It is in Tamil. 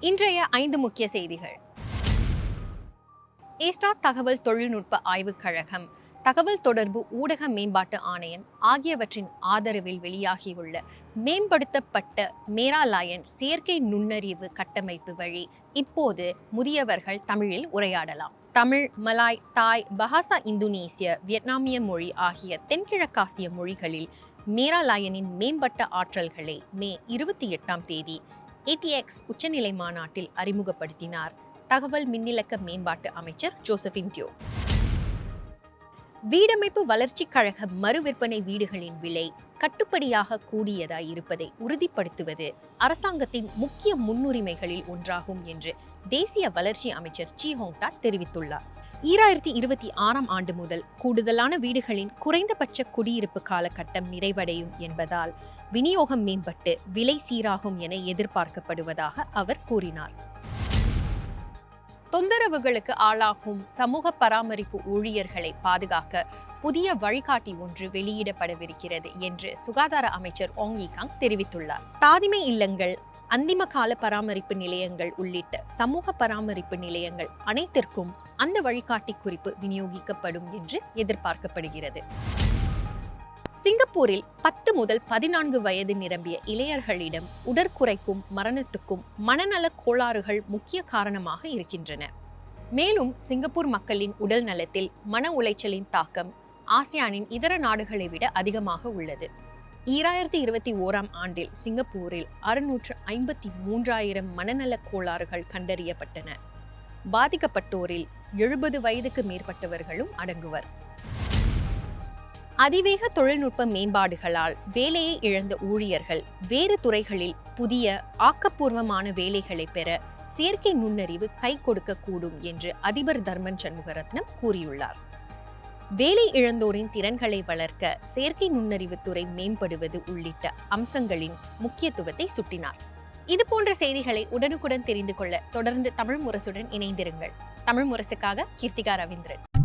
இன்றைய ஐந்து முக்கிய செய்திகள். ஏஸ்டா தகவல் தொழில்நுட்ப ஆய்வுக் கழகம் தகவல் தொடர்பு ஊடக மேம்பாட்டு ஆணையம் ஆகியவற்றின் ஆதரவில் வெளியாகியுள்ள மேம்படுத்தப்பட்ட மேராலாயன் செயற்கை நுண்ணறிவு கட்டமைப்பு வழி இப்போது முதியவர்கள் தமிழில் உரையாடலாம். தமிழ் மலாய் தாய் பஹாசா இந்தோனேசிய வியட்நாமிய மொழி ஆகிய தென்கிழக்காசிய மொழிகளில் மேராலாயனின் மேம்பட்ட ஆற்றல்களை மே இருபத்தி எட்டாம் தேதி ஏடிஎக்ஸ் உச்சநிலை மாநாட்டில் அறிமுகப்படுத்தினார். தகவல் மின்னிலக்க மேம்பாட்டு அமைச்சர் ஜோசபின் டியோ வீடமைப்பு வளர்ச்சிக் கழக மறு விற்பனை வீடுகளின் விலை கட்டுப்படியாக கூடியதாய் இருப்பதை உறுதிப்படுத்துவது அரசாங்கத்தின் முக்கிய முன்னுரிமைகளில் ஒன்றாகும் என்று தேசிய வளர்ச்சி அமைச்சர் சி. ஹோங்டா தெரிவித்துள்ளார். ஈராயிரத்தி இருபத்தி ஆறாம் ஆண்டு முதல் கூடுதலான வீடுகளின் குறைந்தபட்ச குடியிருப்பு காலகட்டம் நிறைவடையும் என்பதால் விநியோகம் மேம்பட்டு விலை சீராகும் என எதிர்பார்க்கப்படுவதாக அவர் கூறினார். தொந்தரவுகளுக்கு ஆளாகும் சமூக பராமரிப்பு ஊழியர்களை பாதுகாக்க புதிய வழிகாட்டி ஒன்று வெளியிடப்படவிருக்கிறது என்று சுகாதார அமைச்சர் ஓங் காங் தெரிவித்துள்ளார். தாதிமை இல்லங்கள் அந்திம கால பராமரிப்பு நிலையங்கள் உள்ளிட்ட சமூக பராமரிப்பு நிலையங்கள் அனைத்திற்கும் அந்த வழிகாட்டி குறிப்பு விநியோகிக்கப்படும் என்று எதிர்பார்க்கப்படுகிறது. சிங்கப்பூரில் பத்து முதல் பதினான்கு வயது நிரம்பிய இளையர்களிடம் உடற்குறைக்கும் மரணத்துக்கும் மனநல கோளாறுகள் முக்கிய காரணமாக இருக்கின்றன. மேலும் சிங்கப்பூர் மக்களின் உடல் நலத்தில் மன உளைச்சலின் தாக்கம் ஆசியானின் இதர நாடுகளை விட அதிகமாக உள்ளது. ஈராயிரத்தி இருபத்தி ஓராம் ஆண்டில் சிங்கப்பூரில் அறுநூற்று ஐம்பத்தி மூன்றாயிரம் மனநலக் கோளாறுகள் கண்டறியப்பட்டன. பாதிக்கப்பட்டோரில் எழுபது வயதுக்கு மேற்பட்டவர்களும் அடங்குவர். அதிவேக தொழில்நுட்ப மேம்பாடுகளால் வேலையை இழந்த ஊழியர்கள் வேறு துறைகளில் புதிய ஆக்கப்பூர்வமான வேலைகளை பெற செயற்கை நுண்ணறிவு கை கொடுக்கக்கூடும் என்று அதிபர் தர்மன் சண்முகரத்னம் கூறியுள்ளார். வேலை இழந்தோரின் திறன்களை வளர்க்க செயற்கை நுண்ணறிவு துறை மேம்படுவது உள்ளிட்ட அம்சங்களின் முக்கியத்துவத்தை சுட்டினார். இது போன்ற செய்திகளை உடனுக்குடன் தெரிந்து கொள்ள தொடர்ந்து தமிழ் முரசுடன் இணைந்திருங்கள். தமிழ் முரசுக்காக கீர்த்திகா ரவீந்திரன்.